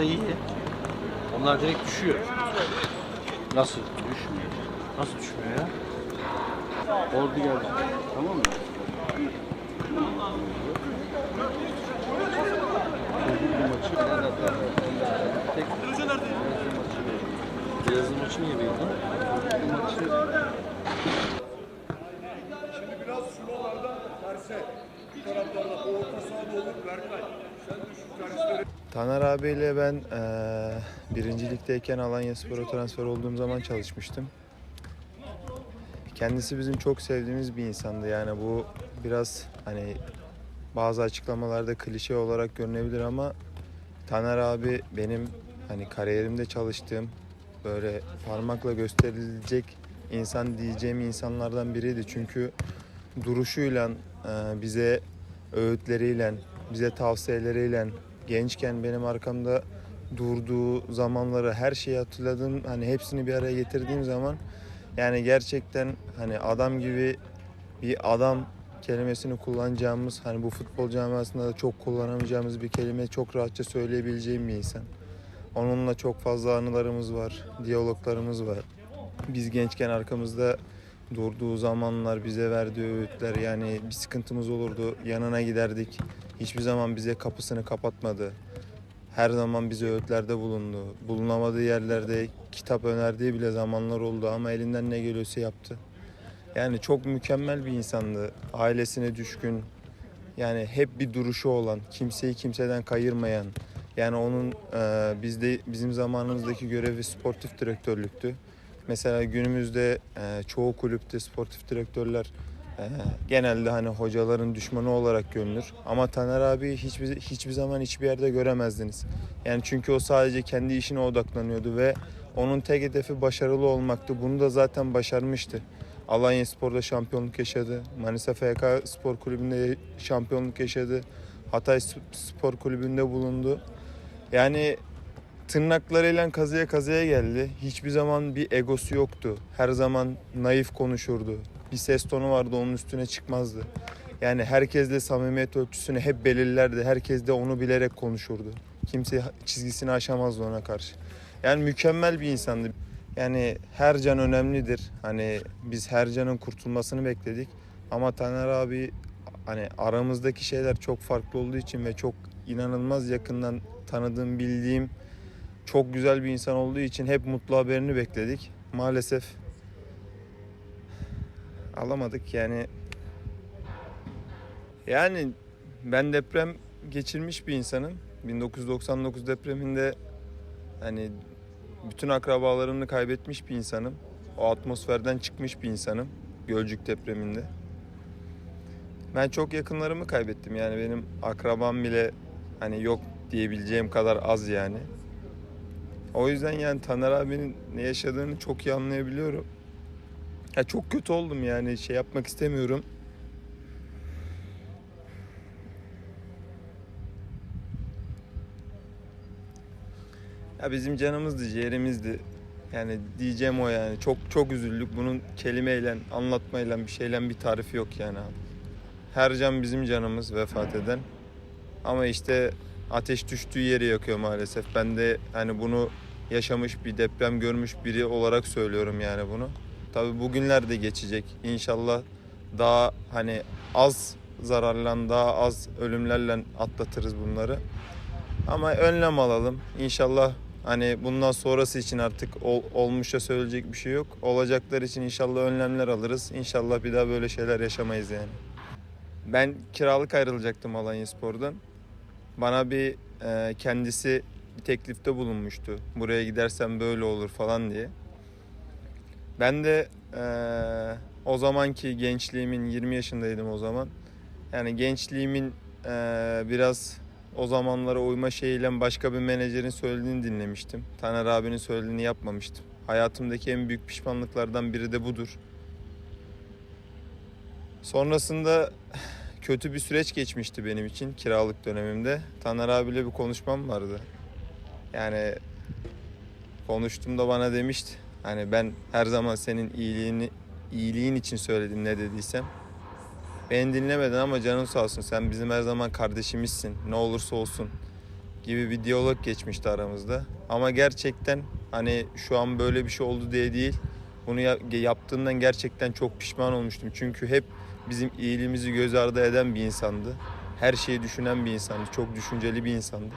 iyi. Onlar direkt düşüyor. Nasıl düşmüyor? Nasıl düşmüyor ya? Ordu geldi. Tamam mı? Tek Beyazın maçı niye belli? Maçı Şimdi biraz şuralarda terse. Bu taraflarda orta sahada olur Berkay. Sen şu tersleri Taner abiyle ben eee birinci ligdeyken Alanya Spor'a transfer olduğum zaman çalışmıştım. Kendisi bizim çok sevdiğimiz bir insandı. Yani bu biraz hani bazı açıklamalarda klişe olarak görünebilir ama Taner abi benim hani kariyerimde çalıştığım böyle parmakla gösterilecek insan diyeceğim insanlardan biriydi. Çünkü duruşuyla bize öğütleriyle, bize tavsiyeleriyle gençken benim arkamda durduğu zamanları her şeyi hatırladım. Hani hepsini bir araya getirdiğim zaman yani gerçekten hani adam gibi bir adam kelimesini kullanacağımız hani bu futbol camiasında da çok kullanamayacağımız bir kelime çok rahatça söyleyebileceğim bir insan. Onunla çok fazla anılarımız var, diyaloglarımız var. Biz gençken arkamızda durduğu zamanlar, bize verdiği öğütler yani bir sıkıntımız olurdu. Yanına giderdik. Hiçbir zaman bize kapısını kapatmadı. Her zaman bize öğütlerde bulundu. Bulunamadığı yerlerde kitap önerdiği bile zamanlar oldu ama elinden ne geliyorsa yaptı. Yani çok mükemmel bir insandı. Ailesine düşkün. Yani hep bir duruşu olan, kimseyi kimseden kayırmayan. Yani onun e, bizde bizim zamanımızdaki görevi sportif direktörlüktü. Mesela günümüzde e, çoğu kulüpte sportif direktörler e, genelde hani hocaların düşmanı olarak görünür. Ama Taner abi hiçbir hiçbir zaman hiçbir yerde göremezdiniz. Yani çünkü o sadece kendi işine odaklanıyordu ve onun tek hedefi başarılı olmaktı. Bunu da zaten başarmıştı. Alanya Spor'da şampiyonluk yaşadı. Manisa FK Spor Kulübü'nde şampiyonluk yaşadı. Hatay Spor Kulübü'nde bulundu. Yani tırnaklarıyla kazıya kazıya geldi. Hiçbir zaman bir egosu yoktu. Her zaman naif konuşurdu. Bir ses tonu vardı onun üstüne çıkmazdı. Yani herkesle samimiyet ölçüsünü hep belirlerdi. Herkes de onu bilerek konuşurdu. Kimse çizgisini aşamazdı ona karşı. Yani mükemmel bir insandı. Yani her can önemlidir. Hani biz her canın kurtulmasını bekledik. Ama Taner abi hani aramızdaki şeyler çok farklı olduğu için ve çok inanılmaz yakından tanıdığım, bildiğim çok güzel bir insan olduğu için hep mutlu haberini bekledik. Maalesef alamadık yani. Yani ben deprem geçirmiş bir insanım. 1999 depreminde hani bütün akrabalarını kaybetmiş bir insanım. O atmosferden çıkmış bir insanım. Gölcük depreminde. Ben çok yakınlarımı kaybettim yani benim akrabam bile hani yok diyebileceğim kadar az yani. O yüzden yani Taner abinin ne yaşadığını çok iyi anlayabiliyorum. Ya çok kötü oldum yani şey yapmak istemiyorum. Ya bizim canımızdı, ciğerimizdi. Yani diyeceğim o yani. Çok çok üzüldük. Bunun kelimeyle, anlatmayla bir şeyle bir tarifi yok yani. Her can bizim canımız vefat eden. Ama işte ateş düştüğü yeri yakıyor maalesef. Ben de hani bunu yaşamış bir deprem görmüş biri olarak söylüyorum yani bunu. Tabii bugünler de geçecek. İnşallah daha hani az zararla daha az ölümlerle atlatırız bunları. Ama önlem alalım. İnşallah hani bundan sonrası için artık ol, olmuşa söyleyecek bir şey yok. Olacaklar için inşallah önlemler alırız. İnşallah bir daha böyle şeyler yaşamayız yani. Ben kiralık ayrılacaktım Alanya Spor'dan. Bana bir e, kendisi bir teklifte bulunmuştu. Buraya gidersem böyle olur falan diye. Ben de e, o zamanki gençliğimin 20 yaşındaydım o zaman. Yani gençliğimin e, biraz o zamanlara uyma şeyiyle başka bir menajerin söylediğini dinlemiştim. Taner abinin söylediğini yapmamıştım. Hayatımdaki en büyük pişmanlıklardan biri de budur. Sonrasında kötü bir süreç geçmişti benim için kiralık dönemimde. Taner abiyle bir konuşmam vardı. Yani konuştuğumda bana demişti. Hani ben her zaman senin iyiliğini iyiliğin için söyledim ne dediysem. Beni dinlemedin ama canın sağ olsun. Sen bizim her zaman kardeşimizsin. Ne olursa olsun. gibi bir diyalog geçmişti aramızda. Ama gerçekten hani şu an böyle bir şey oldu diye değil. Bunu ya- yaptığından gerçekten çok pişman olmuştum. Çünkü hep bizim iyiliğimizi göz ardı eden bir insandı. Her şeyi düşünen bir insandı. Çok düşünceli bir insandı.